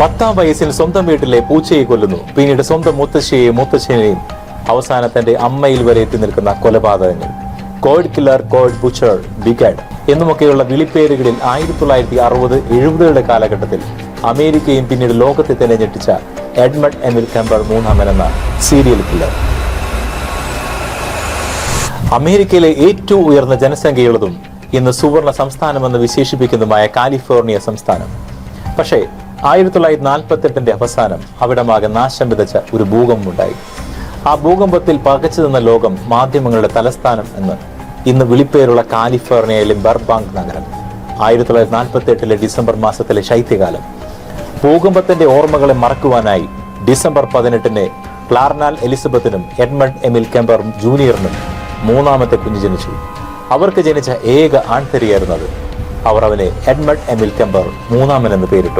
പത്താം വയസ്സിൽ സ്വന്തം വീട്ടിലെ പൂച്ചയെ കൊല്ലുന്നു. പിന്നീട് സ്വന്തം മുത്തശ്ശിയെയും മുത്തശ്ശനെയും അവസാന തന്റെ അമ്മയിൽ വരെ എത്തി നിൽക്കുന്ന കൊലപാതകങ്ങൾ. കോഡ് കില്ലർ കോഡ് ബുച്ചർ ബിഗാഡ് എന്നുമൊക്കെയുള്ള വിളിപ്പേരുകളിൽ ആയിരത്തി തൊള്ളായിരത്തി അറുപത് എഴുപതുകളുടെ കാലഘട്ടത്തിൽ അമേരിക്കയും പിന്നീട് ലോകത്തെ തന്നെ ഞെട്ടിച്ച എഡ്മണ്ട് എമിൽ കെമ്പർ മൂന്നാമൻ എന്ന സീരിയൽ കില്ലർ അമേരിക്കയിലെ ഏറ്റവും ഉയർന്ന ജനസംഖ്യയുള്ളതും ഇന്ന് സുവർണ സംസ്ഥാനമെന്ന് വിശേഷിപ്പിക്കുന്നതുമായ കാലിഫോർണിയ സംസ്ഥാനം. പക്ഷേ ആയിരത്തി തൊള്ളായിരത്തി നാൽപ്പത്തി എട്ടിന്റെ അവസാനം അവിടമാകെ നാശം വിതച്ച ഒരു ഭൂകമ്പമുണ്ടായി. ആ ഭൂകമ്പത്തിൽ പകച്ചു നിന്ന ലോകം മാധ്യമങ്ങളുടെ തലസ്ഥാനം എന്ന് ഇന്ന് വിളിപ്പേരുള്ള കാലിഫോർണിയയിലെ ബർബാങ്ക് നഗരം. ആയിരത്തി തൊള്ളായിരത്തി നാൽപ്പത്തി എട്ടിലെ ഡിസംബർ മാസത്തിലെ ശൈത്യകാലം. ഭൂകമ്പത്തിന്റെ ഓർമ്മകളെ മറക്കുവാനായി ഡിസംബർ പതിനെട്ടിന് ക്ലാർനാൽ എലിസബത്തിനും എഡ്മണ്ട് എമിൽ കെമ്പർ ജൂനിയറിനും മൂന്നാമത്തെ കുഞ്ഞ് ജനിച്ചു. അവർക്ക് ജനിച്ച ഏക ആൺതരിയായിരുന്നത് അവർ അവനെ എഡ്മണ്ട് എമിൽ കെമ്പർ മൂന്നാമൻ എന്ന് പേരിട്ടു.